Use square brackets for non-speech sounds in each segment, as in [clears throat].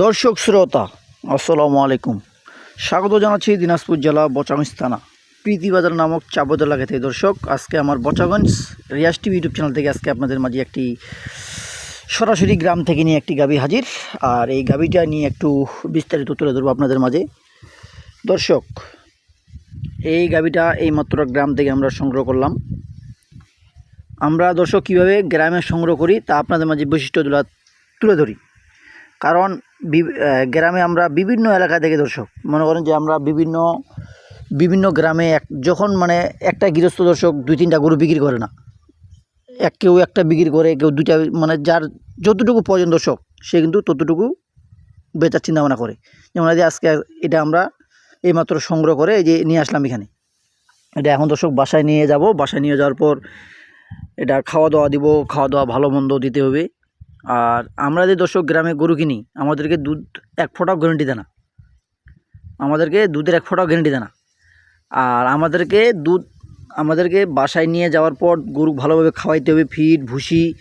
দর্শক শ্রোতা, আসসালামু আলাইকুম। স্বাগত জানাচ্ছি দিনাজপুর জেলা বচাগঞ্জ থানা। প্রীতিবাজার নামক চাবদ থেকে দর্শক, আজকে আমার Bochaganj Riaz TV YouTube channel থেকে আজকে আপনাদের মাঝে একটি সরাসরি গ্রাম থেকে নিয়ে একটি গাবি হাজির। আর এই গাবিটা নিয়ে একটু বিস্তারিত তুলে ধরবো আপনাদের মাঝে। দর্শক, এই গাবিটা এইমাত্র গ্রাম থেকে আমরা সংগ্রহ করলাম। আমরা দর্শক কীভাবে গ্রামে সংগ্রহ করি তা আপনাদের মাঝে বৈশিষ্ট্যগুলো তুলে ধরি। কারণ গ্রামে আমরা বিভিন্ন এলাকা থেকে দর্শক। মনে করেন যে আমরা বিভিন্ন বিভিন্ন গ্রামে এক যখন মানে একটা গৃহস্থ দর্শক দুই তিনটা গরু বিক্রি করে না, এক কেউ একটা বিক্রি করে, কেউ দুইটা মানে যার যতটুকু প্রয়োজন দর্শক, সে কিন্তু ততটুকু বেচার চিন্তা ভাবনা করে। যেমন যে আজকে এটা আমরা এইমাত্র সংগ্রহ করে এই যে নিয়ে আসলাম এখানে। এটা এখন দর্শক বাসায় নিয়ে যাব। বাসায় নিয়ে যাওয়ার পর এটা খাওয়া দাওয়া দিব। খাওয়া দাওয়া ভালো মন্দ দিতে হবে। আর আমরা যে দর্শক গ্রামে গরু কিনি, আমাদেরকে দুধ এক ফোঁটাও গ্যারেন্টি দেয় না। আমাদেরকে দুধের এক ফোঁটাও গ্যারেন্টি দেয় না। আর আমাদেরকে দুধ, আমাদেরকে বাসায় নিয়ে যাওয়ার পর গরু ভালোভাবে খাওয়াইতে হবে, ফিড, ভুসি,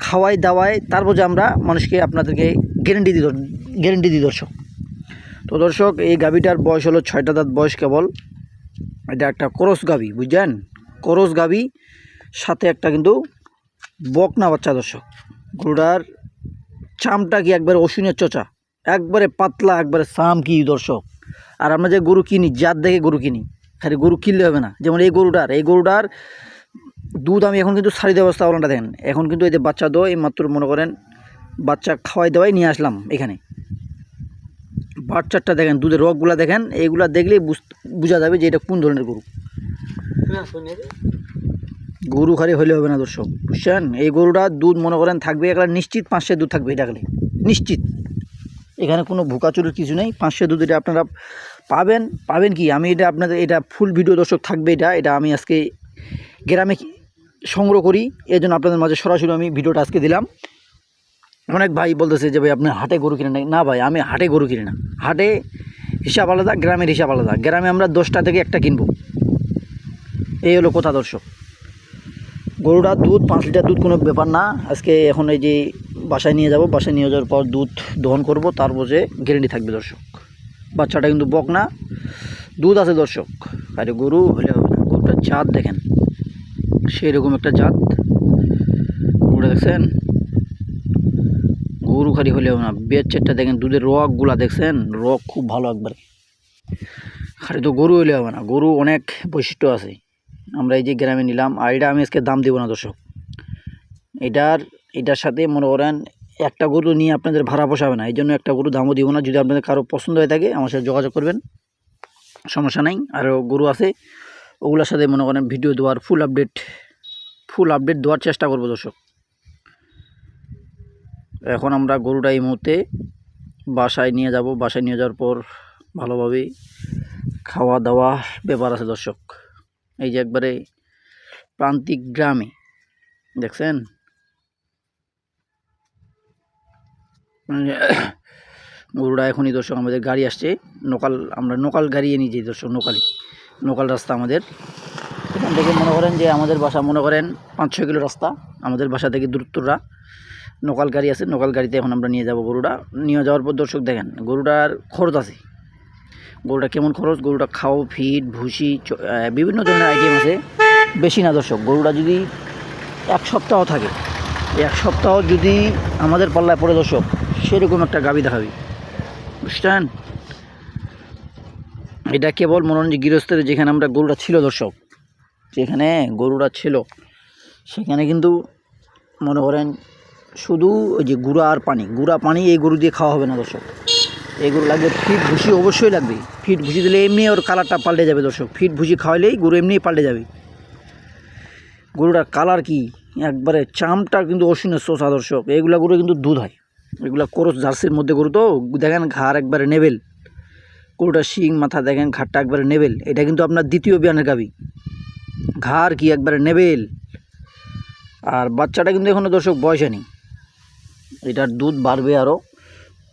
খাওয়াই দাওয়াই, তারপর যে আমরা মানুষকে আপনাদেরকে গ্যারেন্টি দিই গ্যারেন্টি দিই দর্শক। তো দর্শক, এই গাভিটার বয়স হলো ছয়টা দাঁত বয়স কেবল। এটা একটা করস গাভি, বুঝছেন? করস গাভি, সাথে একটা কিন্তু বকনা বাচ্চা দর্শক। গরুটার চামটা কি একবারে অসুনের চচা? একবারে পাতলা, একবারে সাম কি দর্শক? আর আমরা যে গরু কিনি, জাত দেখে গরু কিনি, খালি গরু কিনলে হবে না। যেমন এই গরুটার এই গরুটার দুধ আমি এখন কিন্তু সারি দেওয়া অবস্থা ওনাটা দেখেন। এখন কিন্তু যে বাচ্চা দো এই মাত্র মনে করেন বাচ্চা খাওয়াই দেওয়াই নিয়ে আসলাম এখানে। বাচ্চাটা দেখেন, দুধের রগগুলা দেখেন, এইগুলা দেখলেই বুঝ- বোঝা যাবে যে এটা কোন ধরনের গরু। গরু খালি হলে হবে না দর্শক, বুঝছেন? এই গরুটা দুধ মনে করেন থাকবে একটা নিশ্চিত পাঁচশো দুধ থাকবে এটা খালি, নিশ্চিত। এখানে কোনো ভুকাচুরির কিছু নেই, পাঁচশো দুধ এটা আপনারা পাবেন। পাবেন কি? আমি এটা আপনাদের, এটা ফুল ভিডিও দর্শক থাকবে এটা এটা আমি আজকে গ্রামে সংগ্রহ করি এই জন্য আপনাদের মাঝে সরাসরি আমি ভিডিওটা আজকে দিলাম। অনেক ভাই বলতেছে যে, ভাই, আপনি হাটে গরু কিনে না ভাই, আমি হাটে গরু কিনি না। হাটে হিসাব আলাদা, গ্রামের হিসাব আলাদা। গ্রামে আমরা দশটা থেকে একটা কিনবো। এই হলো কথা দর্শক। গরুটা দুধ, পাঁচ লিটার দুধ কোনো ব্যাপার না। আজকে এখন এই যে বাসায় নিয়ে যাব, বাসায় নিয়ে যাওয়ার পর দুধ দহন করব, তারপর যে গ্যারেন্টি থাকবে দর্শক। বাচ্চাটা কিন্তু বক না, দুধ আছে দর্শক। আরে গরু, হলে হবে না। গরুটার জাত দেখেন সেই রকম একটা জাত। গরুটা দেখছেন? গরু খালি হলে হবে না বেচেরটা দেখেন, দুধের রকগুলা দেখছেন? রগ খুব ভালো একবারে। খালি তো গরু হলে হবে না। গরু অনেক বৈশিষ্ট্য আছে। আমরা এই যে গ্রামে নিলাম, আর এটা আমি আজকে দাম দেবো না দর্শক। এটার এটার সাথে মনে করেন একটা গরু নিয়ে আপনাদের ভাড়া পোষাবে না এই জন্য একটা গরু দামও দিব না। যদি আপনাদের কারও পছন্দ হয়ে থাকে, আমার সাথে যোগাযোগ করবেন, সমস্যা নাই। আরও গরু আছে, ওগুলোর সাথে মনে করেন ভিডিও দেওয়ার ফুল আপডেট ফুল আপডেট দেওয়ার চেষ্টা করব দর্শক। এখন আমরা গরুটা এই মুহূর্তে বাসায় নিয়ে যাব। বাসায় নিয়ে যাওয়ার পর ভালোভাবে খাওয়া দাওয়া ব্যাপার আছে দর্শক। এই যে একবারে প্রান্তিক গ্রামে, দেখছেন? গরুটা এখনই দর্শক আমাদের গাড়ি আসছে লোকাল আমরা লোকাল গাড়ি নিয়ে যাই দর্শক লোকালি লোকাল রাস্তা আমাদের। এখান থেকে মনে করেন যে আমাদের বাসা, মনে করেন পাঁচ ছয় কিলো রাস্তা, আমাদের বাসা থেকে দূরত্বরা। লোকাল গাড়ি আছে লোকাল গাড়িতে এখন আমরা নিয়ে যাব গরুটা নিয়ে যাওয়ার পর দর্শক দেখেন, গরুটার খরচ আছে। গরুটা কেমন খরচ? গরুটা খাও ফিড ভুসি বিভিন্ন ধরনের আইটেম আছে। বেশি না দর্শক, গরুটা যদি এক সপ্তাহ থাকে, এক সপ্তাহ যদি আমাদের পাল্লায় পড়ে দর্শক, সেরকম একটা গাবি দেখাবি। বুঝছেন? এটা কেবল মনোরঞ্জন গৃহস্থের যেখানে আমরা গরুটা ছিল দর্শক, যেখানে গরুটা ছিল, সেখানে কিন্তু মনে করেন শুধু ওই যে গুঁড়া আর পানি, গুঁড়া পানি এই গরু দিয়ে খাওয়া হবে না দর্শক। এই গরু লাগবে ফিট ভুসি, অবশ্যই লাগবে। ফিট ভুসি দিলে এমনি ওর কালারটা পাল্টে যাবে দর্শক। ফিট ভুসি খাওয়াইলেই গরু এমনিই পাল্টে যাবে। গরুটার কালার কি? একবারে চামটা কিন্তু অসীনের শোষা দর্শক। এইগুলা গরু কিন্তু দুধ হয়। এগুলা করস জার্সির মধ্যে গরু তো, দেখেন ঘাড় একবারে নেবেল। গরুটার শিং, মাথা দেখেন ঘাটটা একবারে নেবেল। এটা কিন্তু আপনার দ্বিতীয় বিয়ানের গাবি ঘাড় কি একবারে নেবেল। আর বাচ্চাটা কিন্তু এখনও দর্শক বয়সে নেই। এটার দুধ বাড়বে আরও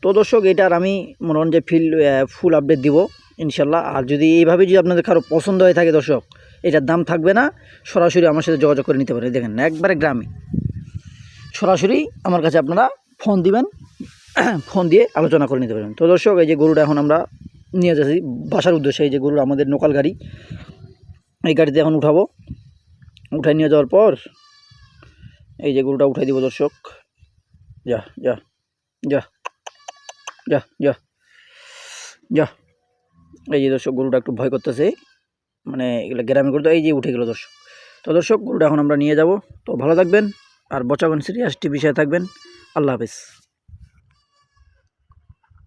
তো দর্শক, এটার আমি মনে হন যে ফিল ফুল আপডেট দিব ইনশাল্লাহ আর যদি এইভাবে যদি আপনাদের কারও পছন্দ হয়ে থাকে দর্শক, এটার দাম থাকবে না, সরাসরি আমার সাথে যোগাযোগ করে নিতে পারে দেখেন, একবারে গ্রামে। সরাসরি আমার কাছে আপনারা ফোন দিবেন [clears throat] ফোন দিয়ে আলোচনা করে নিতে পারবেন তো দর্শক, এই যে গরুটা এখন আমরা নিয়ে যাচ্ছি, বাসার উদ্দেশ্যে, এই যে গরু আমাদের লোকাল গাড়ি, এই গাড়িতে এখন উঠাবো। উঠাই নিয়ে যাওয়ার পর, এই যে গরুটা উঠাই দিব দর্শক। যা যা যা। যা যা। যা। এই যে দর্শক, গরুটা একটু ভয় করতেছে। মানে এগুলো গ্রামে করতে এই যে উঠে গেলো দর্শক। তো দর্শক, গরুটা এখন আমরা নিয়ে যাব। তো ভালো থাকবেন। আর বচাগন সিরিয়াস টিভি সাথে থাকবেন। আল্লাহ হাফিজ।